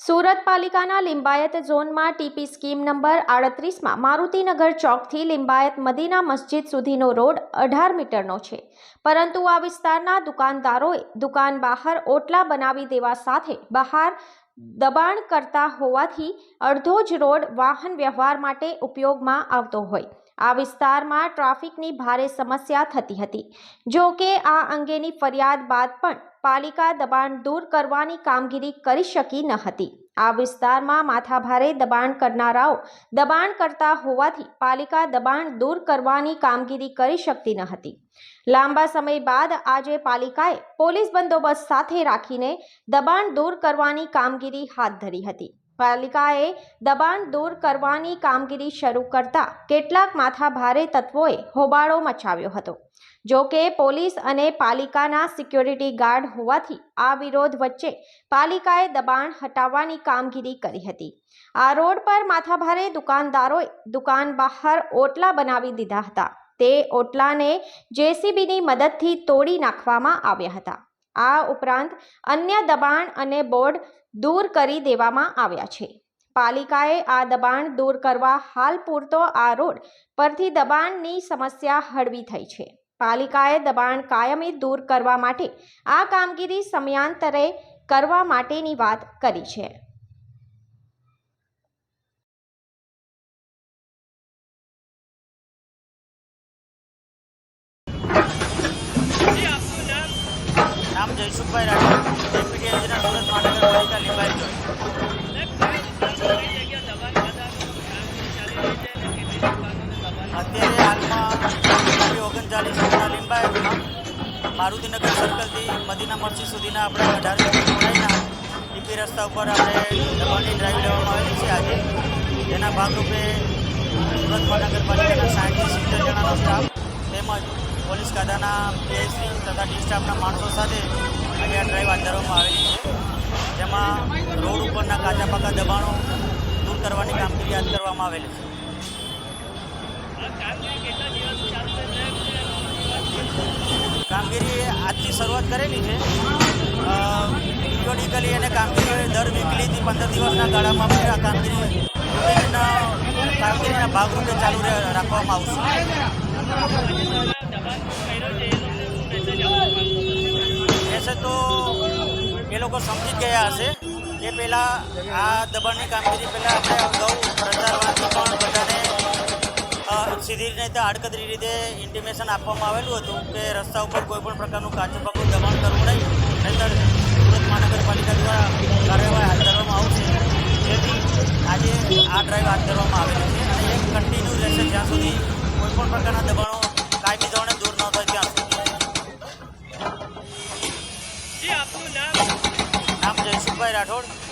સુરત પાલિકાના લિંબાયત ઝોનમાં TP scheme number આડત્રીસમાં મારુતિનગર ચોકથી લિંબાયત મદીના મસ્જિદ સુધીનો રોડ અઢાર મીટરનો છે. પરંતુ આ વિસ્તારના દુકાનદારોએ દુકાન બહાર ઓટલા બનાવી દેવા સાથે બહાર દબાણ કરતા હોવાથી અડધો જ રોડ વાહન વ્યવહાર માટે ઉપયોગમાં આવતો હોય. આ વિસ્તારમાં ટ્રાફિકની ભારે સમસ્યા થતી હતી. જો કે આ અંગેની ફરિયાદ બાદ પણ પાલિકા દબાણ દૂર કરવાની કામગીરી કરી શકી ન હતી. આ વિસ્તારમાં માથાભારે દબાણ કરનારાઓ દબાણ કરતા હોવાથી પાલિકા દબાણ દૂર કરવાની કામગીરી કરી શકતી ન હતી. લાંબા સમય બાદ આજે પાલિકાએ પોલીસ બંદોબસ્ત સાથે રાખીને દબાણ દૂર કરવાની કામગીરી હાથ ધરી હતી. પાલિકાએ દબાણ દૂર કરવાની કામગીરી શરૂ કરતા કેટલાક માથાભારે તત્વોએ હોબાળો મચાવ્યો હતો. જો કે પોલીસ અને પાલિકાના સિક્યોરિટી ગાર્ડ હોવાથી આ વિરોધ વચ્ચે પાલિકાએ દબાણ હટાવવાની કામગીરી કરી હતી. આ રોડ પર માથાભારે દુકાનદારોએ દુકાન બહાર ઓટલા બનાવી દીધા હતા. તે ઓટલાને જેસીબીની મદદથી તોડી નાખવામાં આવ્યા હતા. આ ઉપરાંત અન્ય દબાણ અને બોર્ડ દૂર કરી દેવામાં આવ્યા છે. પાલિકાએ આ દબાણ દૂર કરવા હાલ પૂરતો આ રોડ પરથી દબાણની સમસ્યા હળવી થઈ છે. પાલિકાએ દબાણ કાયમી દૂર કરવા માટે આ કામગીરી સમયાંતરે કરવા માટેની વાત કરી છે. નામ જયસુખભાઈ રાઠોડ ડેપ્યુટી એન્જિનિયર સુરત મહાનગરપાલિકા લીંબાઈ જોઈ અત્યારે હાલમાં ઓગણચાલીસ લીંબાયતમાં મારુતિનગર સર્કલથી મદીના મરસી સુધીના આપણે અઢાર જોડાઈના ટીપી રસ્તા ઉપર આપણે દબાણની ડ્રાઈવ લેવામાં આવેલી છે. આજે જેના ભાગરૂપે સુરત મહાનગરપાલિકાના સાઠથી સિત્તેર જણાનો સ્ટાફ તેમજ પોલીસ ખાતાના પીએસસી તથા ડી સ્ટાફના માણસો સાથે આજે આ ડ્રાઈવ હાથ ધરવામાં આવેલી છે. જેમાં રોડ ઉપરના કાચા પાકા દબાણો દૂર કરવાની કામગીરી હાથ ધરવામાં આવેલી છે. કામગીરી આજથી શરૂઆત કરેલી છે. પિરિયોડિકલી એને કામગીરી દર વીકલીથી પંદર દિવસના ગાળામાં પણ આ કામગીરી કામગીરીના ભાગરૂપે ચાલુ રાખવામાં આવશે. એસે તો એ લોકો સમજી ગયા હશે. એ પહેલાં આ દબાણની કામગીરી પહેલાં આપણે અગાઉ પ્રચારવાથી પણ બધાને સીધી રીતે આડકતરી રીતે ઇન્ટિમેશન આપવામાં આવેલું હતું કે રસ્તા ઉપર કોઈ પણ પ્રકારનું કાચું પાકું દબાણ કરવું નહીં. નહીતર સુરત મહાનગરપાલિકા દ્વારા કાર્યવાહી હાથ ધરવામાં આવશે. જેથી આજે આ ડ્રાઈવ હાથ ધરવામાં આવેલી છે અને એ કન્ટિન્યુ રહેશે જ્યાં સુધી કોઈ પણ પ્રકારના દબાણો કાયમી નામ નામ જયસુખભાઈ રાઠોડ.